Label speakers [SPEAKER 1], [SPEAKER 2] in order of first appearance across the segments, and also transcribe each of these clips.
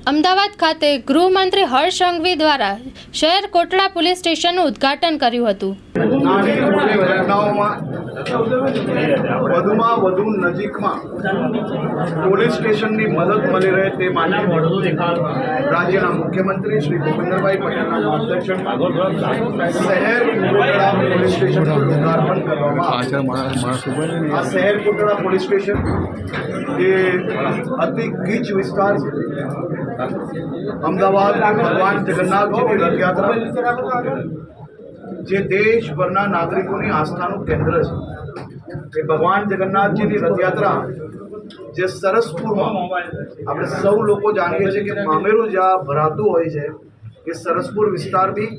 [SPEAKER 1] અમદાવાદ ખાતે ગૃહમંત્રી હર્ષ સંઘવી દ્વારા શહેર કોટડા પોલીસ સ્ટેશનનું ઉદ્ઘાટન કર્યું હતું.
[SPEAKER 2] વધુમાં વધુ નજીકમાં પોલીસ સ્ટેશનની મદદ મળી રહે તે માટે રાજ્યના મુખ્યમંત્રી શ્રી ભૂપેન્દ્રભાઈ પટેલના માર્ગદર્શનમાં શહેર કોટડા પોલીસ સ્ટેશનનું લોકાર્પણ કરવામાં આ શહેર કોટડા પોલીસ સ્ટેશન એ અતિ ગીચ વિસ્તાર છે અમદાવાદ, ભગવાન જગન્નાથજીની રથયાત્રા. જે દેશભરના નાગરિકોની આસ્થાનું કેન્દ્ર છે. એ ભગવાન જગન્નાથજીની રથયાત્રા જે સરસપુરમાં આપણે સૌ લોકો જાણીએ છીએ કે મામેરું જ્યાં ભરાતું હોય છે, એ સરસપુર વિસ્તાર બી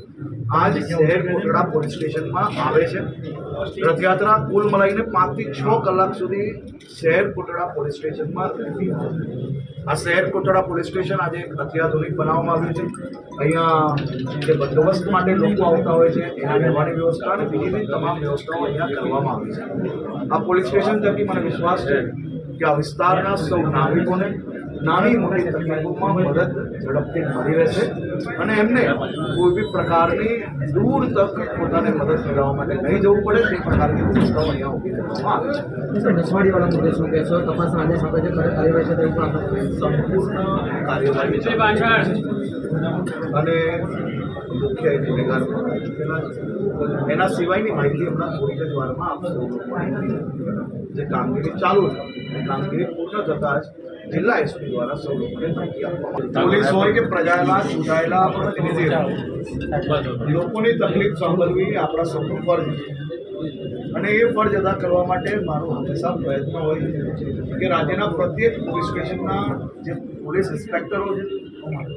[SPEAKER 2] આજ શહેર કોટડા પોલીસ સ્ટેશનમાં આવે છે. રથયાત્રા કુલ મલાઈને પાંચથી છ કલાક સુધી શહેર કોટડા પોલીસ સ્ટેશનમાં આ શહેર કોટડા પોલીસ સ્ટેશન આજે એક અત્યાધુનિક બનાવવામાં આવ્યું છે. અહીંયા જે બંદોબસ્ત માટે લોકો આવતા હોય છે, એના રહેવાની વ્યવસ્થા અને બીજી તમામ વ્યવસ્થાઓ અહીંયા કરવામાં આવી છે. આ પોલીસ સ્ટેશન થકી મને વિશ્વાસ છે કે આ વિસ્તારના સૌ નાગરિકોને નાની મોટી તકલીફોમાં મદદ ઝડપથી મળી રહેશે અને એમને કોઈ બી પ્રકારની દૂર તક પોતાને મદદ મેળવવા માટે નહીં જવું પડે તે પ્રકારની વ્યવસ્થાઓ અહીંયા ઊભી કરવામાં આવે છે.
[SPEAKER 3] તપાસના આદેશ આપે છે
[SPEAKER 2] સંપૂર્ણ કાર્યવાહી. અને મુખ્ય ગુનેગાર એના સિવાયની માહિતી હમણાં થોડીક જ વારમાં આપશે. જે કામગીરી ચાલુ છે કામગીરી પૂર્ણ થતાં જ જિલ્લા એસપી દ્વારા સૌ લોકોને માહિતી આપવામાં પોલીસ હોય કે પ્રજાના ચૂંટાયેલા પ્રતિનિધિ લોકોની તકલીફ સાંભળવી આપણા સૌનું ફરજ છે અને એ ફરજ અદા કરવા માટે મારો હંમેશા પ્રયત્ન હોય કે રાજ્યના પ્રત્યેક પોલીસ સ્ટેશનના જે પોલીસ ઇન્સ્પેક્ટરો છે,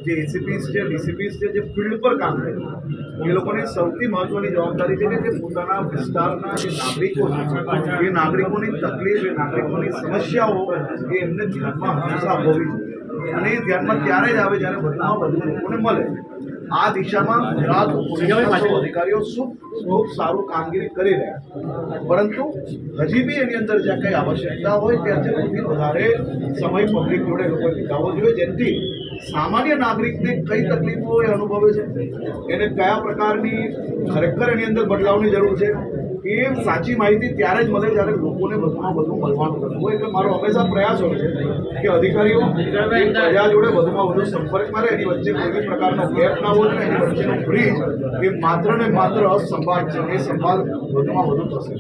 [SPEAKER 2] જે એસીપીસ છે, ડીસીપીસ છે, જે ફિલ્ડ પર કામ કરે એ લોકોની સૌથી મહત્વની જવાબદારી છે કે પોતાના વિસ્તારના જે નાગરિકો છે એ નાગરિકોની તકલીફ, એ નાગરિકોની સમસ્યાઓ એ એમને ધ્યાનમાં હંમેશા હોવી જોઈએ. અને એ ધ્યાનમાં ત્યારે જ આવે જ્યારે બધામાં બધું લોકોને મળે. આ દિશામાં ગુજરાત અધિકારીઓ ખૂબ ખૂબ સારું કામગીરી કરી રહ્યા પરંતુ હજી બી એની અંદર જ્યાં કંઈ આવશ્યકતા હોય ત્યાં જરૂરથી વધારે સમય પબ્લિક જોડે લોકોએ વિતાવવો જોઈએ જેથી સામાન્ય નાગરિકને કઈ તકલીફો એ અનુભવે છે, એને કયા પ્રકારની ખરેખર એની અંદર બદલાવની જરૂર છે એ સાચી માહિતી ત્યારે જ મળે જ્યારે લોકોને વધુમાં વધુ મળવાનું થતું હોય. એટલે મારો હંમેશા પ્રયાસ હોય છે કે અધિકારીઓ પ્રજા જોડે વધુમાં વધુ સંપર્ક કરે એની વચ્ચે કોઈ બી પ્રકારનો ગેપ ના હોય ને એની વચ્ચેનો બ્રિજ એ માત્ર ને માત્ર સંવાદ છે. એ સંવાદ વધુમાં વધુ થશે.